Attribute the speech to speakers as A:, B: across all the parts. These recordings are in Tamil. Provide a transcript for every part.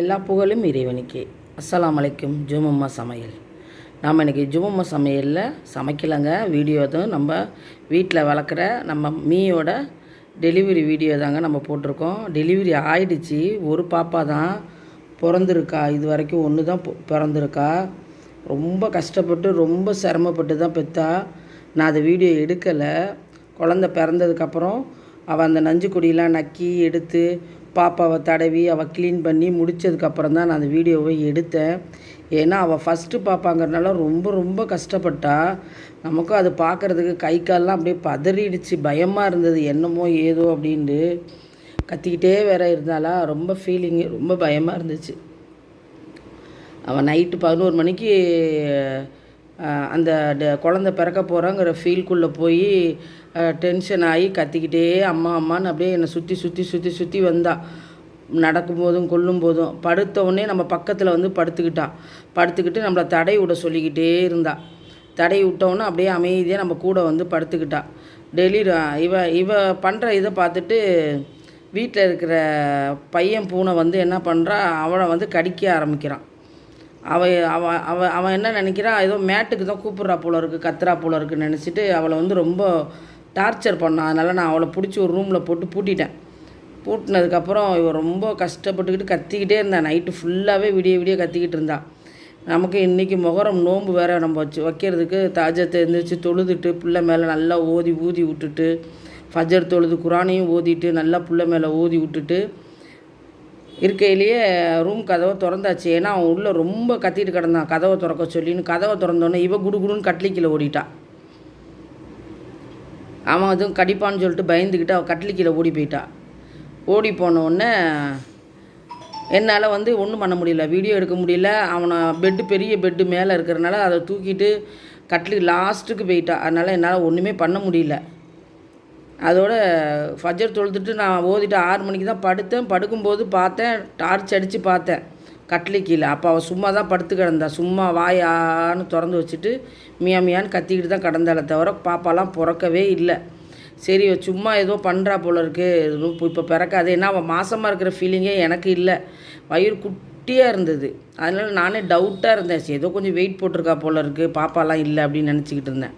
A: எல்லா புகழும் இறைவனுக்கே. அஸ்லாம் அலைக்கும். ஜுமம்மா சமையல். நாம் இன்றைக்கி ஜுமம்மா சமையலில் சமைக்கலைங்க. வீடியோ தான் நம்ம வீட்டில் வளர்க்குற நம்ம மீயோட டெலிவரி வீடியோ தாங்க நம்ம போட்டிருக்கோம். டெலிவரி ஆயிடுச்சு. ஒரு பாப்பா தான் பிறந்திருக்கா. இது வரைக்கும் ஒன்று தான் பிறந்திருக்கா. ரொம்ப கஷ்டப்பட்டு ரொம்ப சிரமப்பட்டு தான் பெற்றா நான் அதை வீடியோ எடுக்கலை. குழந்த பிறந்ததுக்கப்புறம் அவள் அந்த நஞ்சு கொடியெலாம் நக்கி எடுத்து பாப்பாவை தடவி அவள் க்ளீன் பண்ணி முடித்ததுக்கப்புறம் தான் நான் அந்த வீடியோவை எடுத்தேன். ஏன்னா அவள் ஃபஸ்ட்டு பாப்பாங்கிறனால ரொம்ப ரொம்ப கஷ்டப்பட்டா. நமக்கும் அது பார்க்குறதுக்கு கை கால்லாம் அப்படியே பதறிடுச்சு. பயமாக இருந்தது. என்னமோ ஏதோ அப்படின்ட்டு கத்திக்கிட்டே வேற இருந்தாளா? ரொம்ப ஃபீலிங்கு ரொம்ப பயமாக இருந்துச்சு. அவன் நைட்டு பதினோரு மணிக்கு அந்த ட- குழந்த பிறக்க போகிறாங்கிற ஃபீல்குள்ளே போய் டென்ஷன் ஆகி கத்திக்கிட்டே அம்மா அம்மான்னு அப்படியே என்னை சுற்றி சுற்றி சுற்றி சுற்றி வந்தா. நடக்கும்போதும் கொல்லும் போதும் படுத்த உடனே நம்ம பக்கத்தில் வந்து படுத்துக்கிட்டா. படுத்துக்கிட்டு நம்மளை தடை விட சொல்லிக்கிட்டே இருந்தா. தடை விட்டோன்னே அப்படியே அமைதியாக நம்ம கூட வந்து படுத்துக்கிட்டா. டெய்லி இவ இவ பண்ணுற இதை பார்த்துட்டு வீட்டில் இருக்கிற பையன் பூனை வந்து என்ன பண்ணுறா அவனை வந்து கடிக்க ஆரம்பிக்கிறான். அவ அவ அவ அவன் என்ன நினைக்கிறான் ஏதோ மேட்டுக்கு தான் கூப்பிட்றா போல இருக்குது கத்துறா போல இருக்குன்னு நினச்சிட்டு அவளை வந்து ரொம்ப டார்ச்சர் பண்ணான். அதனால் நான் அவளை பிடிச்சி ஒரு ரூமில் போட்டு பூட்டிட்டேன். பூட்டினதுக்கப்புறம் இவன் ரொம்ப கஷ்டப்பட்டுக்கிட்டு கத்திக்கிட்டே இருந்தான் நைட்டு ஃபுல்லாகவே விடிய விடிய கத்திக்கிட்டு இருந்தா. நமக்கு இன்றைக்கி முகரம் நோன்பு வேற நம்ம வச்சு வைக்கிறதுக்கு தாஜத்தை எழுந்திரிச்சு தொழுதுட்டு பிள்ளை மேலே நல்லா ஓதி ஊதி விட்டுட்டு ஃபஜர் தொழுது குரானையும் ஓதிட்டு நல்லா பிள்ளை மேலே ஓதி விட்டுட்டு இருக்கையிலேயே ரூம் கதவை திறந்தாச்சு. ஏன்னா அவன் உள்ளே ரொம்ப கத்திட்டு கிடந்தான். கதவை திறக்க சொல்லின்னு கதவை திறந்தோன்னே இவ குடுகுடுன்னு கட்லிக்கில் ஓடிட்டான் அவன் எதுவும் கடிப்பான்னு சொல்லிட்டு பயந்துக்கிட்டு அவள் கட்லிக்கீழே ஓடி போயிட்டா. ஓடி போன என்னால் வந்து ஒன்றும் பண்ண முடியல. வீடியோ எடுக்க முடியல. அவனை பெட்டு பெரிய பெட்டு மேலே இருக்கிறனால அதை தூக்கிட்டு கட்டிலுக்கு லாஸ்ட்டுக்கு போயிட்டா. அதனால் என்னால் ஒன்றுமே பண்ண முடியல. அதோட ஃபஜர் தொழுதுட்டு நான் ஓதிட்டு ஆறு மணிக்கு தான் படுத்தேன். படுக்கும்போது பார்த்தேன். டார்ச் அடித்து பார்த்தேன். கட்லி கீழே அப்போ அவள் சும்மா தான் படுத்து கிடந்தா. சும்மா வாயான்னு திறந்து வச்சுட்டு மியா மியான்னு கத்திக்கிட்டு தான் கிடந்தாலே தவிர பாப்பாலாம் பிறக்கவே இல்லை. சரி சும்மா ஏதோ பண்ணுறா போல இருக்குது இப்போ இப்போ பிறக்காது. ஏன்னா அவள் மாசமாக இருக்கிற ஃபீலிங்கே எனக்கு இல்லை. வயிறு குட்டியாக இருந்தது. அதனால் நானே டவுட்டாக இருந்தேன். சரி ஏதோ கொஞ்சம் வெயிட் போட்டிருக்கா போல இருக்குது பாப்பாலாம் இல்லை அப்படின்னு நினச்சிக்கிட்டு இருந்தேன்.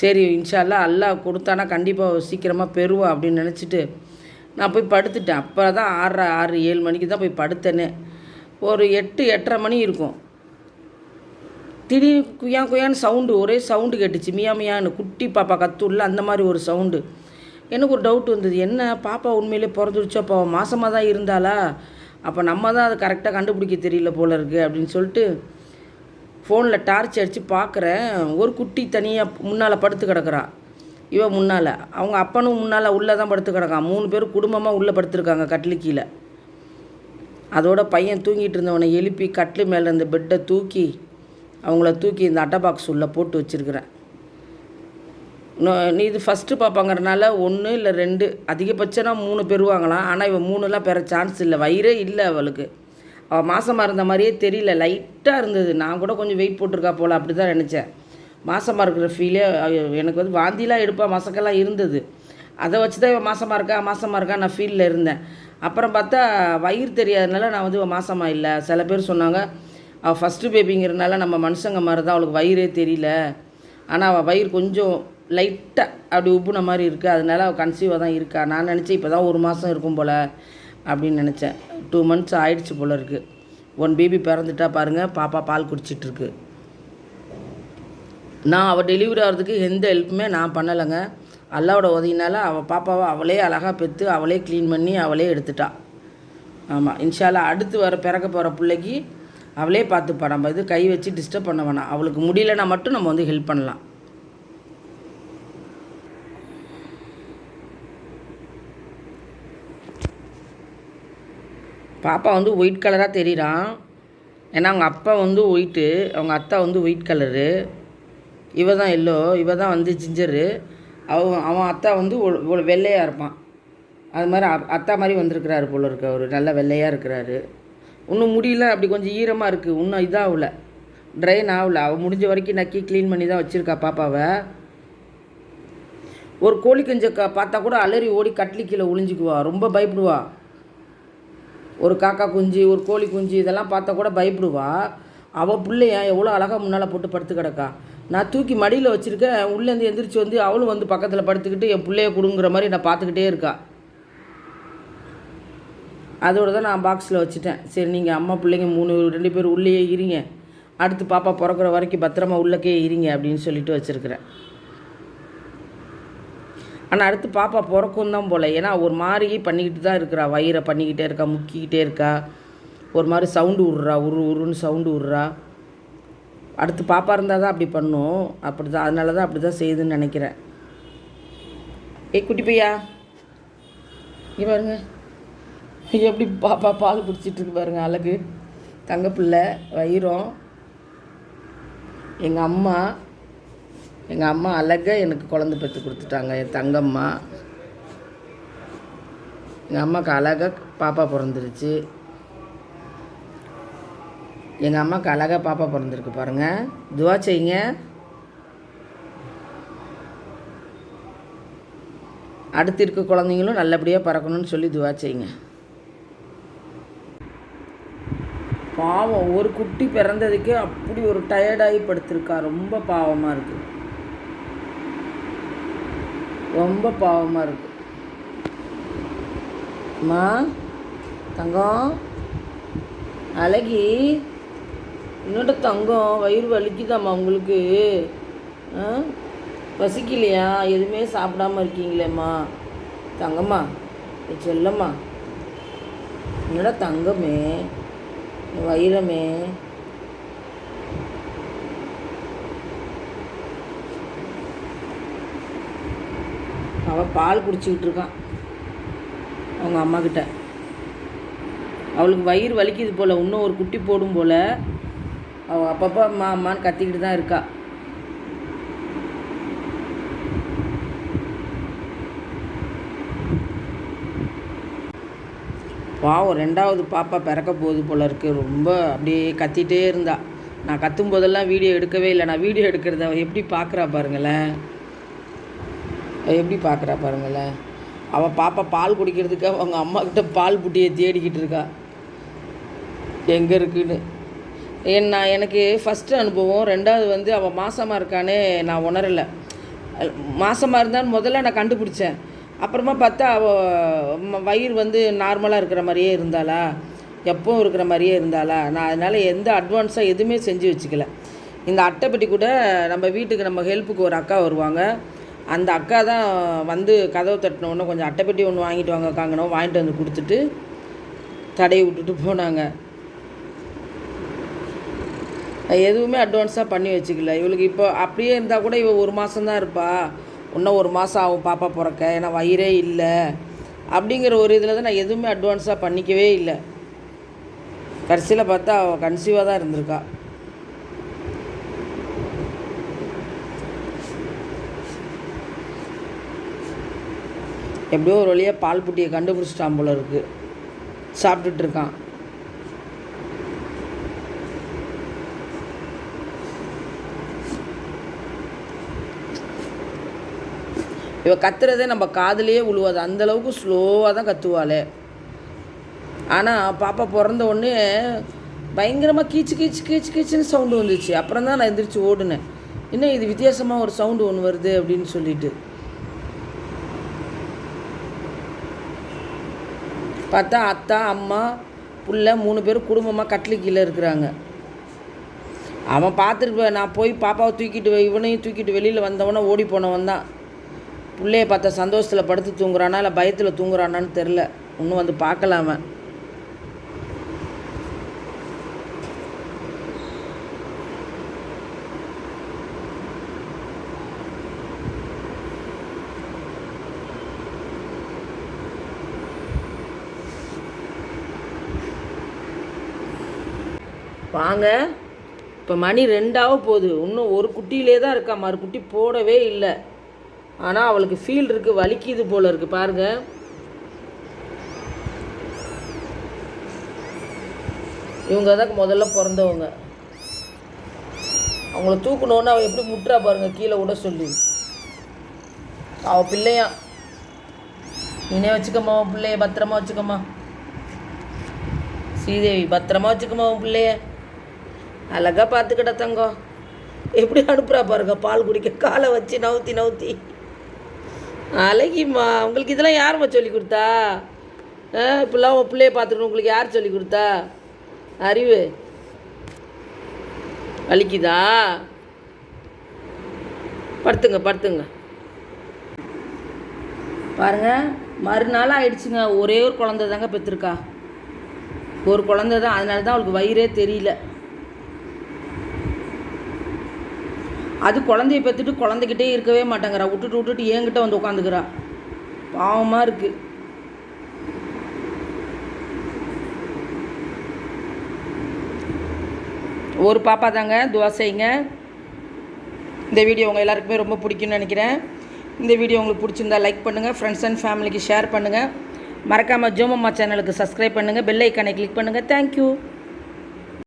A: சரி இன்ஷால்லா அல்லா கொடுத்தானா கண்டிப்பாக சீக்கிரமாக பெறுவா அப்படின்னு நினச்சிட்டு நான் போய் படுத்துட்டேன். அப்போ தான் ஆறு ஆறு ஏழு மணிக்கு தான் போய் படுத்தேனே. ஒரு எட்டு எட்டரை மணி இருக்கும். திடீர்னு குயா குயான்னு சவுண்டு ஒரே சவுண்டு கேட்டுச்சு. மியா மியான்னு குட்டி பாப்பா கத்துள்ள அந்த மாதிரி ஒரு சவுண்டு எனக்கு ஒரு டவுட் வந்தது. என்ன பாப்பா உண்மையிலே பிறந்துருச்சோ? அப்போ மாதமாக மாசமாக தான் இருந்தாளா? அப்போ நம்ம தான் அதை கரெக்டாக கண்டுபிடிக்க தெரியல போல இருக்குது அப்படின்னு சொல்லிட்டு ஃபோனில் டார்ச் அடித்து பார்க்குறேன் ஒரு குட்டி தனியாக முன்னால் படுத்து கிடக்குறா. இவன் முன்னால். அவங்க அப்பனும் முன்னால் உள்ளே தான் படுத்து கிடக்கான். மூணு பேரும் குடும்பமாக உள்ளே படுத்துருக்காங்க கட்டிலு கீழே அதோட பையன் தூங்கிட்டு இருந்தவனை எழுப்பி கட்டில் மேலே இருந்த பெட்டை தூக்கி அவங்கள தூக்கி இந்த அட்டை பாக்ஸ் உள்ளே போட்டு வச்சுருக்கிறேன். நீ இது ஃபஸ்ட்டு பார்ப்பாங்கிறனால ஒன்று இல்லை ரெண்டு அதிகபட்சம்னா மூணு பெறுவாங்களாம் ஆனால் இவன் மூணுலாம் பெற சான்ஸ் இல்லை. வயிறே இல்லை அவளுக்கு. அவள் மாசமாக இருந்த மாதிரியே தெரியல. லைட்டாக இருந்தது. நான் கூட கொஞ்சம் வெயிட் போட்டிருக்கா போல் அப்படி தான் நினச்சேன். மாசமாக இருக்கிற ஃபீலே எனக்கு வந்து வாந்திலாம் எடுப்பா மசக்கெல்லாம் இருந்தது. அதை வச்சு தான் இவன் மாசமாக இருக்கா மாசமாக இருக்கா நான் ஃபீலில் இருந்தேன். அப்புறம் பார்த்தா வயிறு தெரியாதனால நான் வந்து மாசமாக இல்லை. சில பேர் சொன்னாங்க அவள் ஃபஸ்ட்டு பேபிங்கிறனால நம்ம மனுஷங்க மாதிரி தான் அவளுக்கு வயிறே தெரியல. ஆனால் அவள் வயிறு கொஞ்சம் லைட்டாக அப்படி உப்புன மாதிரி இருக்குது அதனால அவள் கன்சீவாக தான் இருக்கா. நான் நினச்சேன் இப்போ தான் ஒரு மாதம் இருக்கும் போல் அப்படின்னு நினச்சேன். டூ மந்த்ஸ் ஆயிடுச்சு போல் இருக்குது ஒன் பேபி பிறந்துட்டா பாருங்கள் பாப்பா பால் குடிச்சிட்ருக்கு நான் அவள் டெலிவரி ஆகிறதுக்கு எந்த ஹெல்ப்புமே நான் பண்ணலைங்க. அல்லாவோட உதவினால அவள் பாப்பாவை அவளே அழகாக பெற்று அவளே க்ளீன் பண்ணி அவளே எடுத்துட்டா. ஆமாம் இன்ஷால்லா அடுத்து வர பிறக்க போகிற பிள்ளைக்கு அவளே பார்த்துப்பா நம்ம இது கை வச்சு டிஸ்டர்ப் பண்ண வேணாம். அவளுக்கு முடியலன்னா மட்டும் நம்ம வந்து ஹெல்ப் பண்ணலாம். பாப்பா வந்து ஒயிட் கலராக தெரியிறான். ஏன்னா அவங்க அப்பா வந்து ஒயிட்டு அவங்க அத்தா வந்து ஒயிட் கலரு இவ தான் எல்லோ இவ தான் வந்து ஜிஞ்சரு அவன் அவன் அத்தா வந்து ஒரு- வெள்ளையாக இருப்பான். அது மாதிரி அத்தா மாதிரி வந்திருக்கிறாரு போல இருக்க அவர். நல்ல வெள்ளையாக இருக்கிறாரு. இன்னும் முடியல அப்படி கொஞ்சம் ஈரமாக இருக்குது இன்னும் இதாகல. ட்ரைன் ஆகல. அவள் முடிஞ்ச வரைக்கும் நக்கி க்ளீன் பண்ணி தான் வச்சுருக்கா பாப்பாவை. ஒரு கோழி கஞ்ச பார்த்தா கூட அலறி ஓடி கட்லி கீழே ஒளிஞ்சிக்குவா. ரொம்ப பயப்படுவா. ஒரு காக்கா குஞ்சு ஒரு கோழி குஞ்சு இதெல்லாம் பார்த்தா கூட பயப்படுவா. அவள் பிள்ளைய எவ்வளோ அழகாக முன்னால் போட்டு படுத்து கிடக்கா. நான் தூக்கி மடியில் வச்சுருக்கேன் உள்ளேருந்து எந்திரிச்சு வந்து அவளும் வந்து பக்கத்தில் படுத்துக்கிட்டு என் பிள்ளைய கொடுங்குற மாதிரி நான் பார்த்துக்கிட்டே இருக்கா? அதோட தான் நான் பாக்ஸில் வச்சுட்டேன். சரி நீங்கள் அம்மா பிள்ளைங்க மூணு ரெண்டு பேர் உள்ளேயே இருங்க. அடுத்து பாப்பா பிறக்கிற வரைக்கும் பத்திரமா உள்ளக்கே இருங்க அப்படின்னு சொல்லிட்டு வச்சுருக்கிறேன். ஆனால் அடுத்து பாப்பா பிறக்கும் தான் போல். ஏன்னா ஒரு மாதிரி பண்ணிக்கிட்டு தான் இருக்கிறா. வயிறை பண்ணிக்கிட்டே இருக்கா முக்கிக்கிட்டே இருக்கா. ஒரு மாதிரி சவுண்டு விட்றா உரு உருன்னு சவுண்டு விட்றா. அடுத்து பாப்பா இருந்தால் தான் அப்படி பண்ணும். அப்படி தான் அதனால தான் அப்படி தான் செய்யுதுன்னு நினைக்கிறேன். ஏய் குட்டி பையா? இங்கே பாருங்க. எப்படி பாப்பா பால் குடிச்சிட்ருக்கு பாருங்க அழகு. தங்கப்பிள்ளை வயிறம் எங்கள் அம்மா எங்கள் அம்மா அழகாக எனக்கு குழந்தை பெற்று கொடுத்துட்டாங்க என் தங்கம்மா. எங்கள் அம்மாவுக்கு அழகாக பாப்பா பிறந்துருச்சு. எங்கள் அம்மாவுக்கு அழகாக பாப்பா பிறந்திருக்கு பாருங்கள் துவா செய்யுங்க. அடுத்து இருக்க குழந்தைங்களும் நல்லபடியாக பறக்கணும்னு சொல்லி துவா செய்யுங்க. பாவம் ஒரு குட்டி பிறந்ததுக்கே அப்படி ஒரு டயர்டாகி படுத்திருக்கா. ரொம்ப பாவமாக இருக்கு. ரொம்ப பாவமாக இருக்கு. அம்மா தங்கம் அழகி. என்னோட தங்கம் வயிறு வலிக்குதாம்மா உங்களுக்கு? ஆ? பசிக்கலையா? எதுவுமே சாப்பிடாம இருக்கீங்களேம்மா? தங்கம்மா ஏ செல்லம்மா. என்னோட தங்கமே வைரமே. அவள் பால் குடிச்சிக்கிட்டு இருக்கான் அவங்க அம்மா கிட்ட அவளுக்கு வயிறு வலிக்குது போல். இன்னும் ஒரு குட்டி போடும் போல். அவள் அப்பப்போ அம்மா அம்மான்னு கத்திக்கிட்டு தான் இருக்கா. பாவம் ரெண்டாவது பாப்பா பிறக்க போகுது போல இருக்குது ரொம்ப அப்படியே கத்திகிட்டே இருந்தா. நான் கத்தும் போதெல்லாம் வீடியோ எடுக்கவே இல்லை. நான் வீடியோ எடுக்கிறத அவள் எப்படி பார்க்குறா பாருங்களேன். அவள் எப்படி பார்க்குறா பாருங்களேன். அவள் பாப்பா பால் குடிக்கிறதுக்கு அவங்க அம்மாக்கிட்ட பால் புட்டியை தேடிக்கிட்டு இருக்கா. எங்கே இருக்குன்னு. என் நான் எனக்கு ஃபஸ்ட்டு அனுபவம். ரெண்டாவது வந்து அவள் மாசமாக இருக்கானே நான் உணரலை. மாசமாக இருந்தான்னு முதல்ல நான் கண்டுபிடிச்சேன். அப்புறமா பார்த்தா அவள் வயிறு வந்து நார்மலாக இருக்கிற மாதிரியே இருந்தாளா? எப்பவும் இருக்கிற மாதிரியே இருந்தாளா? நான் அதனால் எந்த அட்வான்ஸாக எதுவுமே செஞ்சு வச்சுக்கல. இந்த அட்டைப்பெட்டி கூட நம்ம வீட்டுக்கு நம்ம ஹெல்ப்புக்கு ஒரு அக்கா வருவாங்க. அந்த அக்கா தான் வந்து கதவை தட்டினோடனே கொஞ்சம் அட்டைப்பெட்டி ஒன்று வாங்கிட்டு வாங்க காங்கணும் வாங்கிட்டு வந்து கொடுத்துட்டு தடையை விட்டுட்டு போனாங்க. எதுவுமே அட்வான்ஸாக பண்ணி வச்சுக்கல. இவளுக்கு இப்போ அப்படியே இருந்தால் கூட இவள் ஒரு மாதம்தான் இருப்பா. இன்னும் ஒரு மாதம் ஆகும் பாப்பா பிறக்க. ஏன்னா வயிறே இல்லை. அப்படிங்கிற ஒரு இதில் தான் நான் எதுவுமே அட்வான்ஸாக பண்ணிக்கவே இல்லை. கடைசியில் பார்த்தா அவள் கன்சீவாக தான் இருந்திருக்கா. எப்படியோ ஒரு வழியாக பால் புட்டியை கண்டுபிடிச்சிட்டான் போல இருக்குது சாப்பிட்டுட்டு இருக்கான். இவள் கத்துறதே நம்ம காதுலேயே விழுவாது அந்தளவுக்கு ஸ்லோவாக தான் கத்துவாளே. ஆனால் பாப்பா பிறந்த உடனே பயங்கரமாக கீச்சு கீச்சு கீச்சு கீச்சுன்னு சவுண்டு வந்துச்சு. அப்புறம் தான் நான் எந்திரிச்சு ஓடினேன். இன்னும் இது வித்தியாசமாக ஒரு சவுண்டு ஒன்று வருது அப்படின்னு சொல்லிட்டு. பார்த்தா அத்தா அம்மா புள்ள மூணு பேரும் குடும்பமாக கட்லி கீழே இருக்கிறாங்க. அவன் பார்த்துட்டு நான் போய் பாப்பாவை தூக்கிட்டு இவனையும் தூக்கிட்டு வெளியில் வந்தவனே ஓடி போனவன் தான் பிள்ளைய பார்த்தா சந்தோஷத்தில் படுத்து தூங்குறானா இல்லை பயத்தில் தூங்குறானான்னு தெரில இன்னும் வந்து பார்க்கலாம. வாங்க. இப்போ மணி ரெண்டாக போகுது. இன்னும் ஒரு குட்டியிலே தான் இருக்கா. மறு குட்டி போடவே இல்லை. ஆனால் அவளுக்கு ஃபீல் இருக்குது வலிக்குது போல் இருக்குது பாருங்க. இவங்க தான் முதல்ல பிறந்தவங்க. அவங்கள தூக்கணுன்னு அவள் எப்படி முட்டுறா பாருங்க கீழே விட சொல்லி. அவள் பிள்ளையா. நீனே வச்சுக்கம்மா உன் பிள்ளைய பத்திரமா வச்சுக்கம்மா. ஸ்ரீதேவி பத்திரமா வச்சுக்கோமா உன் பிள்ளைய. அழகா பார்த்துக்கிட்ட தங்கம். எப்படி அனுப்புகிறா பாருங்க பால் குடிக்க காலை வச்சு நவுத்தி நவுத்தி. அழகிம்மா உங்களுக்கு இதெல்லாம் யாரும்மா சொல்லி கொடுத்தா? ஆ இப்படிலாம் உன் பிள்ளைய பார்த்துக்கணும். உங்களுக்கு யார் சொல்லி கொடுத்தா? அறிவு. வலிக்குதா படுத்துங்க படுத்துங்க. பாருங்க மறுநாள் ஆயிடுச்சுங்க. ஒரே ஒரு குழந்தை தாங்க பெற்றிருக்கா. ஒரு குழந்தை தான் அதனால தான் அவளுக்கு வயிறே தெரியல. அது குழந்தைய பெற்றுட்டு குழந்தைகிட்டே இருக்கவே மாட்டேங்கிறா. விட்டுட்டு விட்டுட்டு என்கிட்ட வந்து உட்காந்துக்கிறா பாவமாக இருக்குது ஒரு பாப்பா தாங்க தோசைங்க இந்த வீடியோ உங்கள் எல்லாருக்குமே ரொம்ப பிடிக்கும்னு நினைக்கிறேன். இந்த வீடியோ உங்களுக்கு பிடிச்சிருந்தா லைக் பண்ணுங்கள் ஃப்ரெண்ட்ஸ் அண்ட் ஃபேமிலிக்கு ஷேர் பண்ணுங்கள் மறக்காமல் ஜோமம்மா சேனலுக்கு சப்ஸ்கிரைப் பண்ணுங்கள் பெல் ஐக்கானை கிளிக் பண்ணுங்கள் தேங்க்யூ